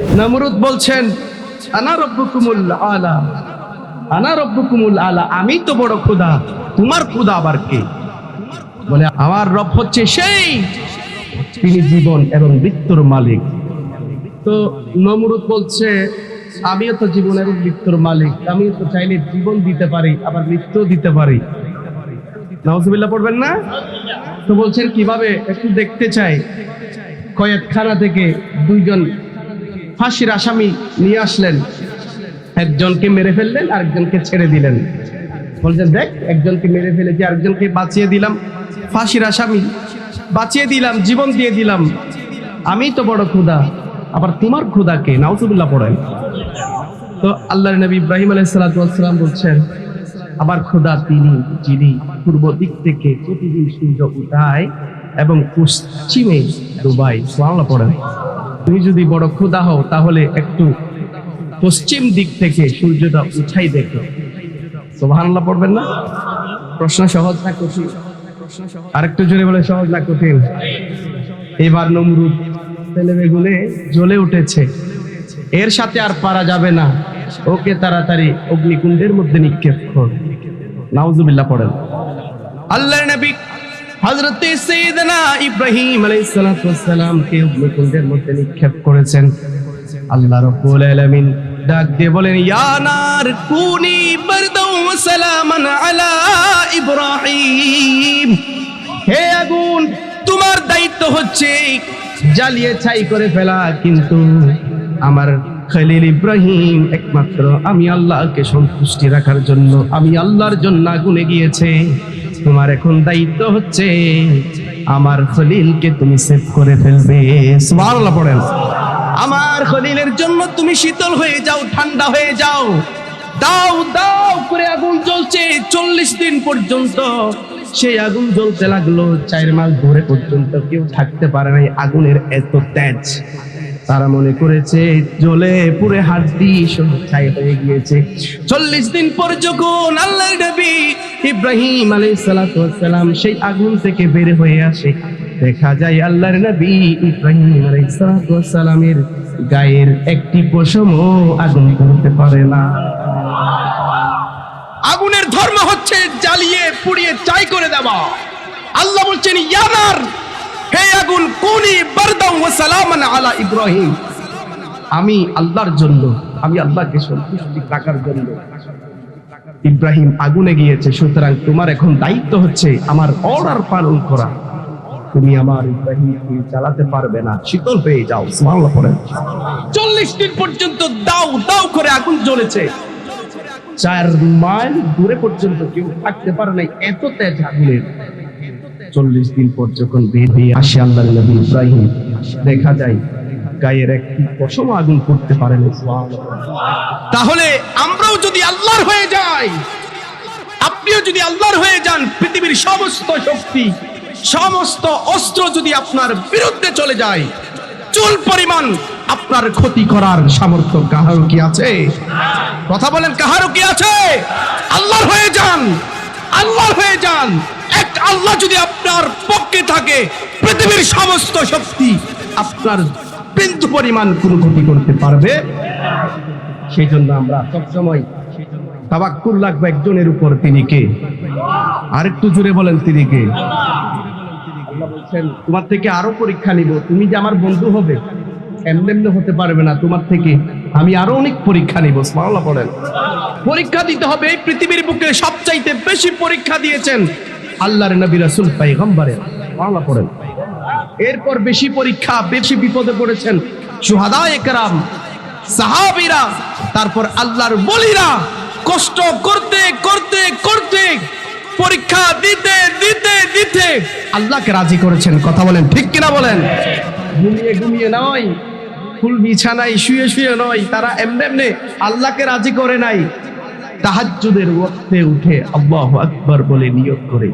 নমরুদ বলছেন, আনা রব্বুকুমুল আলা। আনা রব্বুকুমুল আলা। আমি তো বড় খোদা তোমার খোদা আবার কে? বলে, আমার রব হচ্ছে সেই। তিনি জীবন এবং মৃত্যুর মালিক। তো নমরুদ বলছে, আমিও তো জীবন এবং মৃত্যুর মালিক। আমিও তো চাইলে জীবন দিতে পারি, আবার মৃত্যু দিতে পারি। নাউজুবিল্লাহ পড়বেন না? তো বলছেন, কীভাবে? একটু দেখতে চাই। কয়েকখানা থেকে দুইজন ফাঁসির আসামি নিয়ে আসলেন। একজনকে মেরে ফেললেন, আরেকজনকে ছেড়ে দিলেন। বলছেন, দেখ, একজনকে মেরে ফেলেছি আরেকজনকে বাঁচিয়ে দিলাম? ফাঁসির আসামি, বাঁচিয়ে দিলাম, জীবন দিয়ে দিলাম। আমি তো বড় ক্ষুদা আবার তোমার ক্ষুদাকে নাউজুবিল্লাহ পড়েন। তো আল্লাহর নবী ইব্রাহিম আলাইসালাম বলছেন আবার খোদা তিনি, যিনি পূর্ব দিক থেকে প্রতিদিন সূর্য উঠায় এবং পশ্চিমে ডুবাই পড়েন। তুমি যদি বড় খোদা হও, তাহলে একটু পশ্চিম দিক থেকে সূর্যটা উঠাই দেখো সোভানলা পড়বেন না? প্রশ্ন সহজ না কঠিন? আরেকটু জোরে বলে সহজ না কঠিন? এবার নমরুদ বেগুনে জ্বলে উঠেছে। এর সাথে আর পারা যাবে না। ওকে তাড়াতাড়ি অগ্নিকুণ্ডের মধ্যে নিক্ষেপ কর নাউজুবিল্লাহ পড়েন। আল্লাহর নবী হযরত সাইয়েদনা ইব্রাহিম আলাইহিস সালাতু ওয়াস সালাম কে অগ্নিকুণ্ডের মধ্যে নিক্ষেপ করেছেন? আল্লাহ রাব্বুল আলামিন ডাক দিয়ে বলেন, ইয়া নার কুনি বারদাও ওয়া সালামান আলা ইব্রাহিম। হে আগুন, তোমার দায়িত্ব হচ্ছে জ্বালিয়ে ছাই করে ফেলা, কিন্তু আমার খলিল ইব্রাহিম একমাত্র আমি আল্লাহকে সন্তুষ্টি রাখার জন্য, আমি আল্লাহর জন্য আগুনে গিয়েছে। তোমার এখন দায়িত্ব হচ্ছে আমার খলিলকে তুমি সেভ করে ফেলবে। সুবহানাল্লাহ পড়েন। আমার খলিলের জন্য তুমি শীতল হয়ে যাও, ঠান্ডা হয়ে যাও। দাও দাও করে আগুন জ্বলছে। চল্লিশ দিন পর্যন্ত সেই আগুন জ্বলতে লাগল। চার মাস ধরে পর্যন্ত কেউ থাকতে পারে নাই। আগুনের এত তেজ। তারা মনে করেছে, জ্বলে পুরে হাড্ডি সব ছাই হয়ে গিয়েছে। চল্লিশ দিন পর যখন আল্লাহ নবী ইব্রাহিম সালাতু সালাম সেই আগুন থেকে বের হয়ে আসে, দেখা যায় আল্লাহর নবী ইব্রাহিম আলাইহিস সালাতু ওয়াস সালামের গায়ের একটি পশমও আগুন করতে পারে না। আগুনের ধর্ম হচ্ছে জ্বালিয়ে পুড়িয়ে চাই করে দেওয়া। আল্লাহ বলছেন ইয়ানার হে আগুন, কুনি বারদাম সালামান আলা ইব্রাহিম। আমি আল্লাহর জন্য, আমি আল্লাহকে সন্তুষ্টি রাখার জন্য ইব্রাহিম আগুনে গিয়েছে, সুতরাং তোমার এখন দায়িত্ব হচ্ছে আমার অর্ডার পালন করা। তুমি আমার ইব্রাহিম চালাতে পারবে না, শীতল হয়ে যাও, সুবহানাল্লাহ পড়েন চল্লিশ দিন পর্যন্ত দাও দাও করে আগুন জ্বলেছে। চার মাইল দূরে পর্যন্ত কেউ থাকতে পারে নাই, এত তেজ আগুনের। চল্লিশ দিন পর যখন বের আসে আল্লাহ নবী ইব্রাহিম, দেখা যায় গায়ের একটি পশম আগুন করতে পারে না। তাহলে আমরাও যদি আল্লাহর হয়ে যাই, আপনিও যদি আল্লাহর হয়ে যান, পৃথিবীর সমস্ত শক্তি, সমস্ত অস্ত্র যদি আপনার বিরুদ্ধে চলে যায়, চুল পরিমাণ আপনার ক্ষতি করার সামর্থ্য কাহারও কি আছে? কথা বলেন, কাহারও কি আছে? আল্লাহর হয়ে যান, আল্লাহর হয়ে যান। এক আল্লাহ যদি আপনার পক্ষে থাকে পৃথিবীর সমস্ত শক্তি আপনার বিন্দু পরিমাণ কোনো ক্ষতি করতে পারবে। সেই জন্য আমরা সবসময় তাবাক্কুর লাগবে একজনের উপর তিনি কে? আরেকটু জুড়ে বলেন তিনি কে? বলছেন, তোমার থেকে আরও পরীক্ষা নিব। তুমি যে আমার বন্ধু হবে, এমনি হতে পারবে না। তোমার থেকে আমি আরও অনেক পরীক্ষা নিব। সুবহানাল্লাহ পড়েন পরীক্ষা দিতে হবে এই পৃথিবীর বুকে। সবচাইতে বেশি পরীক্ষা দিয়েছেন আল্লাহর নবী রাসূল পয়গম্বরে সুবহানাল্লাহ পড়েন। এরপর বেশি পরীক্ষা, বেশি বিপদে পড়েছেন সুহাদা একরাম সাহাবিরা, তারপর আল্লাহর বলিরা কষ্ট করতে করতে করতে, পরীক্ষা দিতে দিতে দিতে আল্লাহকে রাজি করেছেন। কথা বলেন, ঠিক কিনা বলেন? ঘুমিয়ে ঘুমিয়ে নয় ফুল বিছানায় শুয়ে শুয়ে নয় তারা এমনি এমনি আল্লাহকে রাজি করে নাই। তাহাজ্জুদের ওয়াক্তে উঠে আল্লাহু আকবার বলে নিয়োগ করে।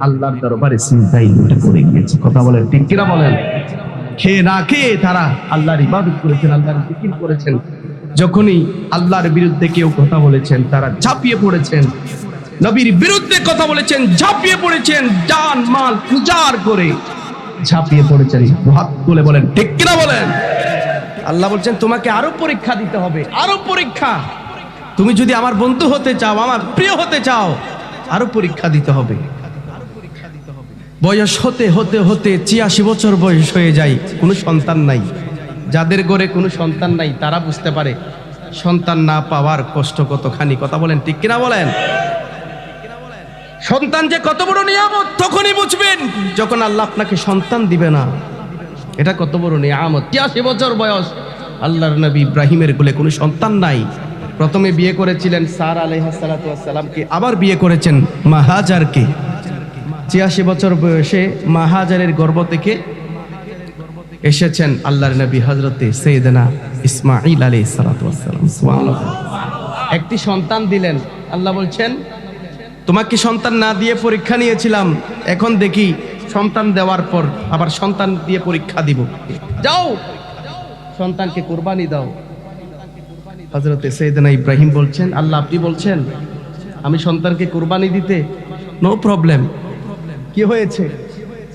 আল্লাহর দরবারে সিজদাই লুটে করে গিয়েছে। কথা বলেন, ঠিক কিনা বলেন? খেয়ে না খেয়ে তারা আল্লাহর ইবাদত করেছেন, আল্লাহর জিকির করেছেন। যখনই আল্লাহর বিরুদ্ধে কেউ কথা বলেছেন, তারা ঝাঁপিয়ে পড়েছেন। নবীর বিরুদ্ধে কথা বলেছেন, ঝাঁপিয়ে পড়েছেন, জান, মাল পূজার করে। ঝাঁপিয়ে পড়েছেন, হাত তুলে বলেন, ঠিক কিনা বলেন? আল্লাহ বলছেন, তোমাকে আরও পরীক্ষা দিতে হবে, আরও পরীক্ষা। তুমি যদি আমার বন্ধু হতে চাও, আমার প্রিয় হতে চাও, আরও পরীক্ষা দিতে হবে। বয়স হতে হতে হতে ছিয়াশি বছর বয়স হয়ে যায়, কোনো সন্তান নাই। যাদের ঘরে কোনো সন্তান নাই, তারা বুঝতে পারে সন্তান না পাওয়ার কষ্ট কতখানি। কথা বলেন, ঠিক কিনা বলেন? সন্তান যে কত বড় নিয়ামত, তখনই বুঝবেন যখন আল্লাহ আপনাকে সন্তান দিবে না। এটা কত বড় নিয়ামত। তিয়াশি বছর বয়স, আল্লাহর নবী ইব্রাহিমের কোলে কোনো সন্তান নাই। প্রথমে বিয়ে করেছিলেন সার আলাইহাসালামকে আবার বিয়ে করেছেন মাহাজারকে ছিয়াশি বছর বয়সে মাহাজারের গর্ভ থেকে এসেছেন আল্লাহর নবী হজরতে সৈয়দনা ইসমাইল আলী সালাতাম একটি সন্তান দিলেন। আল্লাহ বলছেন, তোমাকে সন্তান না দিয়ে পরীক্ষা নিয়েছিলাম। এখন দেখি সন্তান দেওয়ার পর আবার সন্তান দিয়ে পরীক্ষা দিব। যাও, সন্তানকে কোরবানি দাও। হজরতে সৈয়দনা ইব্রাহিম বলছেন, আল্লাহ, আপনি বলছেন, আমি সন্তানকে কোরবানি দিতে নো প্রবলেম। কি হয়েছে?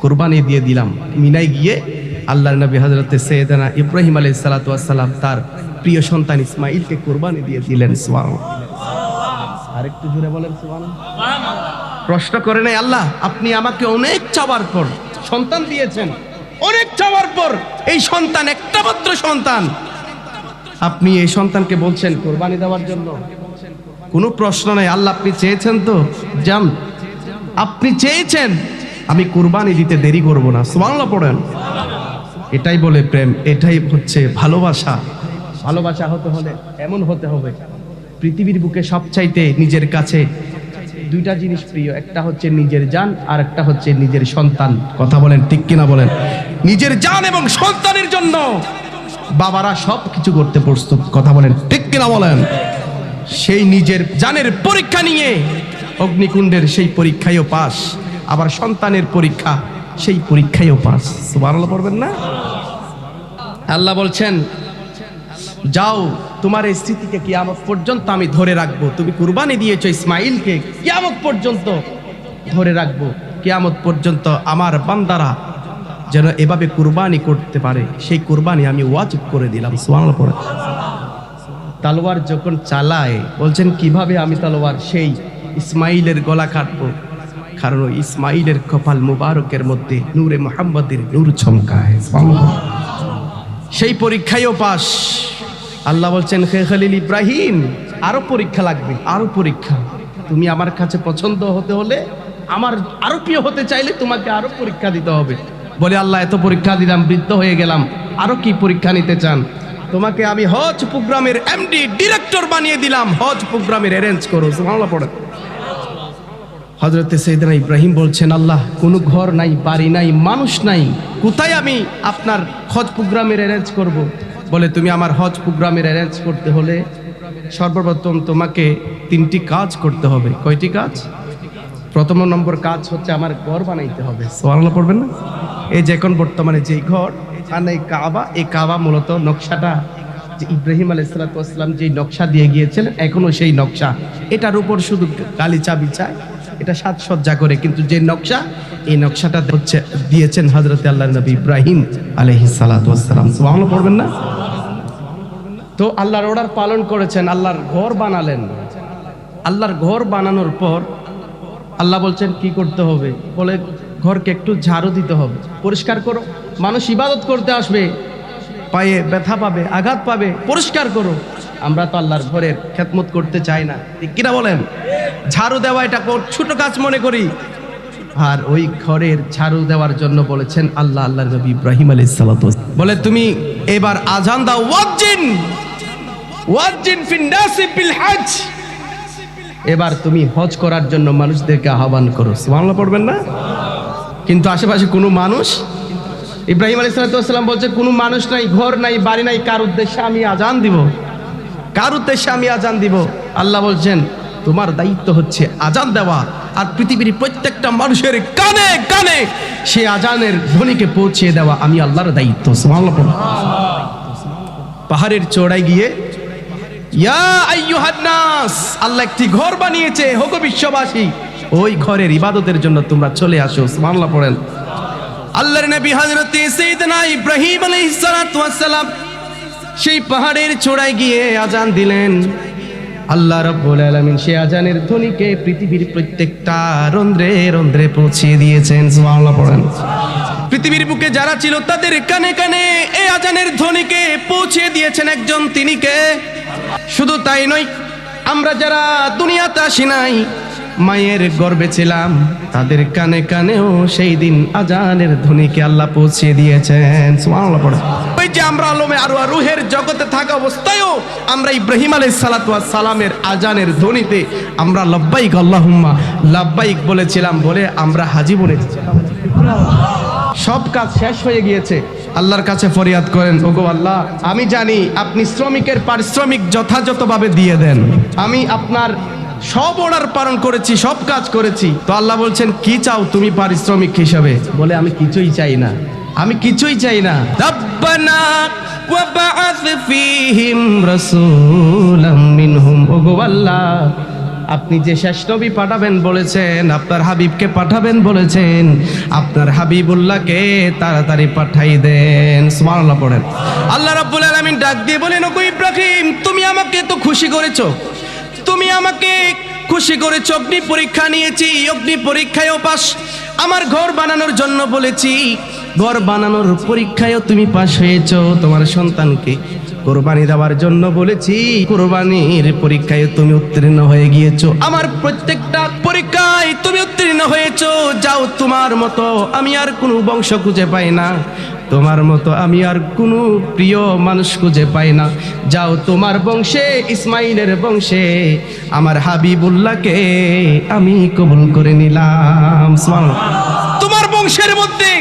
কোরবানি দিয়ে দিলাম। মিনাই গিয়ে আল্লাহ নবী হজরতে সৈয়দনা ইব্রাহিম আলাইহিস সালাতু ওয়াস সালাম তার প্রিয় সন্তান ইসমাইলকে কোরবানি দিয়ে দিলেন। সুবহানাল্লাহ। আরেকটু জোরে বলেন, সুবহানাল্লাহ। প্রশ্ন করে নাই আল্লাহ, আপনি আমাকে অনেক চাওয়ার পর সন্তান দিয়েছেন। অনেক চাওয়ার পর এই সন্তান একটা মাত্র সন্তান আপনি এই সন্তানকে বলছেন কোরবানি দেওয়ার জন্য। কোনো প্রশ্ন নাই, আল্লাহ আপনি চেয়েছেন তো? যান। আপনি চেয়েছেন। আমি কোরবানি দিতে দেরি করব না। সুবহানাল্লাহ পড়েন। এটাই বলে প্রেম, এটাই হচ্ছে ভালোবাসা। ভালোবাসা হতে হলে, এমন হতে হবে, পৃথিবীর বুকে সবচাইতে নিজের কাছে দুইটা জিনিস প্রিয়, একটা হচ্ছে নিজের জান আর একটা হচ্ছে নিজের সন্তান। কথা বলেন ঠিক কিনা বলেন? নিজের জান এবং সন্তানের জন্য। বাবারা সব কিছু করতে প্রস্তুত। কথা বলেন, ঠিক কিনা বলেন? সেই নিজের জানের পরীক্ষা নিয়ে অগ্নিকুণ্ডের সেই পরীক্ষায়ও পাস, আবার সন্তানের পরীক্ষা সেই পরীক্ষায়ও পাস। সুবহানাল্লাহ পড়বেন না? আল্লাহ বলছেন, যাও, তোমার এই স্মৃতিকে কিয়ামত পর্যন্ত আমি ধরে রাখব। তুমি কুরবানি দিয়েছ ইসমাইলকে কিয়ামত পর্যন্ত ধরে রাখব। কিয়ামত পর্যন্ত আমার বান্দারা যেন এভাবে কুরবানি করতে পারে সেই কুরবানি আমি ওয়াজিব করে দিলাম। সুবহানাল্লাহ পড়ে। তালোয়ার যখন চালায় বলছেন কীভাবে আমি তালোয়ার সেই ইসমাইলের গলা কাটবো? কারণ ইসমাইলের কপাল মুবারকের মধ্যে নূরে মোহাম্মদের নূর চমকায় সেই পরীক্ষায়ও পাস। আল্লাহ বলছেন হে খালিল ইব্রাহিম আরও পরীক্ষা লাগবে আরও পরীক্ষা। তুমি আমার কাছে পছন্দ হতে হলে আমার আরও প্রিয় হতে চাইলে তোমাকে আরও পরীক্ষা দিতে হবে। বলে, আল্লাহ, এত পরীক্ষা দিলাম, বৃদ্ধ হয়ে গেলাম। আরও কি পরীক্ষা নিতে চান? তোমাকে আমি হজ প্রোগ্রামের এমডি ডিরেক্টর বানিয়ে দিলাম। হজ প্রোগ্রামের অ্যারেঞ্জ করো, সুবহানাল্লাহ পড়ে। হজরতে সৈদানা ইব্রাহিম বলছেন, আল্লাহ, কোনো ঘর নাই, বাড়ি নাই, মানুষ নাই, কোথায় আমি আপনার হজ প্রোগ্রামের অ্যারেঞ্জ করব। বলে, তুমি আমার হজ প্রোগ্রামের অ্যারেঞ্জ করতে হলে সর্বপ্রথম তোমাকে তিনটি কাজ করতে হবে। কয়টি কাজ? প্রথম নম্বর কাজ হচ্ছে আমার ঘর বানাইতে হবে। সোয়াল্লাহ পড়বেন না? এই যে এখন বর্তমানে যেই ঘর আর এই কাবা এই কাবা মূলত নকশাটা যে ইব্রাহিম আলাইসালাম যে নকশা দিয়ে গিয়েছিলেন এখনও সেই নকশা। এটার উপর শুধু গালিচা বিছায় এটা সাজসজ্জা করে কিন্তু যে নকশা এই নকশাটা হচ্ছে দিয়েছেন হজরত আল্লাহ নবী ইব্রাহিম আলহি সালাতাম সুবহানাল্লাহ পড়বেন না? তো আল্লাহর অর্ডার পালন করেছেন আল্লাহর ঘর বানালেন। আল্লাহর ঘর বানানোর পর আল্লাহ বলছেন, কি করতে হবে? বলে, ঘরকে একটু ঝাড়ু দিতে হবে। পরিষ্কার করো। মানুষ ইবাদত করতে আসবে। পায়ে ব্যথা পাবে, আঘাত পাবে। পরিষ্কার করো। আমরা তো আল্লাহর ঘরের খেদমত করতে চাই না। কিনা বলেন? ঝাড়ু দেওয়া এটা ছোট কাজ মনে করি। আর ওই ঘরের ঝাড়ু দেওয়ার জন্য বলেছেন আল্লাহ আল্লাহ নবী ইব্রাহিম আলী বলে, তুমি এবার আজান দাও। ওয়াজ্জিন! ওয়াজ্জিন ফিন নাসি বিল হজ! এবার তুমি হজ করার জন্য মানুষদেরকে আহ্বান করো। সুবহানাল্লাহ, পড়বেন না? কিন্তু আশেপাশে কোনো মানুষ? ইব্রাহিম আলী সালাতাম বলছে, কোনো মানুষ নাই, ঘর নাই, বাড়ি নাই, কার উদ্দেশ্যে আমি আজান দিব? কার উদ্দেশ্যে আমি আজান দিব? আল্লাহ বলছেন, তোমার দায়িত্ব হচ্ছে আজান দেওয়া, আর পৃথিবীর প্রত্যেকটা মানুষের কানে কানে সে আজানের ধ্বনিকে পৌঁছে দেওয়া আমি আল্লাহর দায়িত্ব। পাহাড়ের চড়াই গিয়ে আল্লাহ একটি ঘর বানিয়েছে হোক বিশ্ববাসী। ওই ঘরের ইবাদতের জন্য তোমরা চলে আসো, সুবহানাল্লাহ পড়েন। আল্লাহর নবী হযরত সাইয়েদনা ইব্রাহিম আলাইহিস সেই পাহাড়ের চূড়ায় গিয়ে আজান দিলেন। আল্লাহ রব্বুল আলামিন সেই আজানের ধ্বনিকে পৃথিবীর প্রত্যেকটা রন্ধ্রে রন্ধ্রে পৌঁছিয়ে দিয়েছেন, সুবহানাল্লাহ পড়েন। পৃথিবীর বুকে যারা ছিল তাদের কানে কানে এই আজানের ধ্বনিকে পৌঁছে দিয়েছেন একজন তিনি কে? শুধু তাই নয়, আমরা যারা দুনিয়াতে আসি নাই, মায়ের গর্বে ছিলাম, তাদের কানে কানেও সেই দিন আজানের ধ্বনিকে আল্লাহ পৌঁছে দিয়েছেন। ওই যে আমরা আলমে আরও রুহের জগতে থাকা অবস্থায়ও আমরা ইব্রাহিম আলাইহিস সালাতু ওয়াস সালামের আজানের ধ্বনিতে আমরা লব্বাইক আল্লাহুম্মা, লব্বাইক বলেছিলাম, বলে আমরা হাজি বলেছিলাম সব কাজ শেষ হয়ে গিয়েছে। আল্লাহর কাছে ফরিয়াদ করেন, ওগো আল্লাহ, আমি জানি আপনি শ্রমিকের পারিশ্রমিক যথাযথভাবে দিয়ে দেন। আমি আপনার সব অর্ডার পালন করেছি, সব কাজ করেছি। তো আল্লাহ বলছেন, কি চাও তুমি পারিশ্রমিক হিসাবে? বলে, আমি কিছুই চাই না। আমি কিছুই চাই না। ওগো আল্লাহ আপনি যে শেষ নবী পাঠাবেন বলেছেন, আপনার হাবিবকে পাঠাবেন বলেছেন, আপনার হাবিবুল্লাহকে তাড়াতাড়ি পাঠাই দেন। সুবহানাল্লাহ পড়েন। আল্লাহ রাব্বুল আলামিন ডাক দিয়ে বলেন, ওগো ইব্রাহিম, তুমি আমাকে তো খুশি করেছ। তুমি আমাকে খুশি করেছ, অগ্নি পরীক্ষা নিয়েছি, অগ্নি পরীক্ষায়ও পাশ। আমার ঘর বানানোর জন্য বলেছি, ঘর বানানোর পরীক্ষায়ও তুমি পাশ হয়েছো। তোমার সন্তানকে কোরবানি দেওয়ার জন্য বলেছি, কোরবানির পরীক্ষায় তুমি উত্তীর্ণ হয়ে গিয়েছো। আমার প্রত্যেকটা পরীক্ষায় তুমি উত্তীর্ণ হয়েছো। যাও তোমার মতো, আমি আর কোনো বংশ খুঁজে পাই না। তোমার মতো আমি আর কোনো প্রিয় মানুষ খুঁজে পাই না। যাও তোমার বংশে, ইসমাইলের বংশে, আমার হাবিবুল্লাহকে আমি কবুল করে নিলাম। তোমার বংশের মধ্যে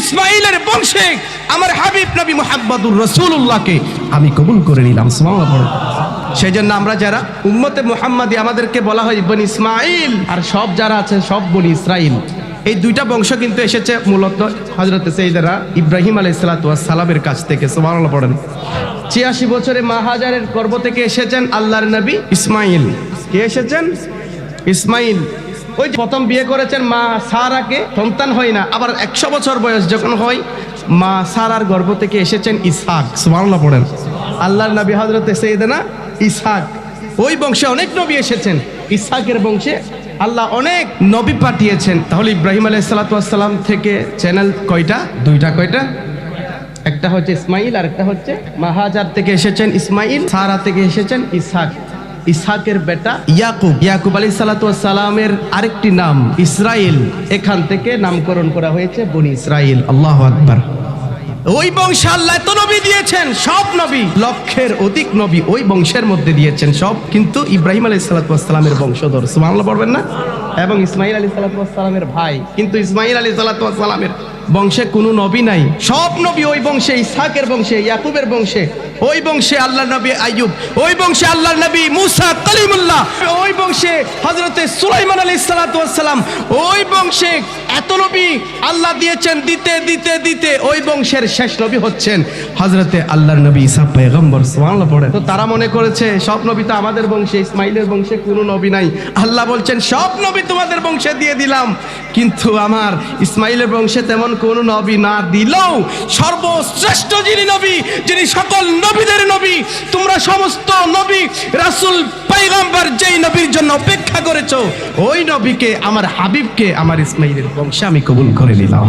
ইসমাইলের বংশে আমার হাবিব নবী মোহাম্মদুর রসুল্লাহকে আমি কবুল করে নিলাম সেই জন্য আমরা যারা উম্মতে মোহাম্মদী আমাদেরকে বলা হয় বনি ইসমাইল, আর সব যারা আছেন সব বনি ইসরাইল, এই দুইটা বংশ কিন্তু এসেছে মূলত হজরত সেইদারা ইব্রাহিম আলাই সালামের কাছ থেকে, সুবহানাল্লাহ পড়েন। ছিয়াশি বছরে মা হাজারের গর্ভ থেকে এসেছেন আল্লাহর নবী ইসমাইল। কে এসেছেন? ইসমাইল। ওই প্রথম বিয়ে করেছেন মা সারাকে, সন্তান হয় না। আবার একশো বছর বয়স যখন হয়, মা সারার গর্ভ থেকে এসেছেন ইসহাক। সুবহানাল্লাহ পড়েন। আল্লাহর নবী হজরত সেইদানা ইসহাক। ওই বংশে অনেক নবী এসেছেন। ইসহাকের বংশে আল্লাহ অনেক নবী পাঠিয়েছেন। তাহলে ইব্রাহিম আলাইসালাম থেকে চ্যানেল কয়টা? দুইটা কয়টা? একটা হচ্ছে ইসমাইল আর একটা হচ্ছে মাহাজার থেকে এসেছেন ইসমাইল সারা থেকে এসেছেন ইসহাক। ইসহাকের বেটা ইয়াকুব। ইয়াকুব আলী সালামের আরেকটি নাম ইসরাইল। এখান থেকে নামকরণ করা হয়েছে বনি ইসরাইল। আল্লাহ আকবার। ওই বংশে আল্লাহ এত নবী দিয়েছেন সব নবী। লক্ষের অধিক নবী ওই বংশের মধ্যে দিয়েছেন সব কিন্তু ইব্রাহিম আলী সালাতামের বংশধর। সুমানলা পড়বেন না? এবং ইসমাইল আলী সালাতামের ভাই কিন্তু ইসমাইল আলী সালাতামের বংশে কোনো নবী নাই। সব নবী ওই বংশে, ইসহাকের বংশে, ইয়াকুবের বংশে। ওই বংশে আল্লাহ নবী আইয়ুব, ওই বংশে আল্লাহ নবী মুসা কালিমুল্লাহ। ওই বংশে হজরতে সুলাইমান আলী সালাতাম ওই বংশে এত নবী আল্লাহ দিয়েছেন, দিতে দিতে দিতে। ওই বংশের শেষ নবী হচ্ছেন হজরতে আল্লাহর নবী ইসা পেগম্বর সুবহানাল্লাহ পড়ে তো তারা মনে করেছে, সব নবী তো আমাদের বংশে, ইসমাইলের বংশে কোনো নবী নাই। আল্লাহ বলছেন, সব নবী তোমাদের বংশে দিয়ে দিলাম। কিন্তু আমার ইসমাইলের বংশে তেমন কোনো নবী না দিলেও সর্বশ্রেষ্ঠ যিনি নবী, যিনি সকল নবীদের নবী, তোমরা সমস্ত নবী, রাসুল পাইগাম্বার যেই নবীর জন্য অপেক্ষা করেছ, ওই নবীকে, আমার হাবিবকে, আমার ইসমাইলের বংশে আমি কবুল করে নিলাম।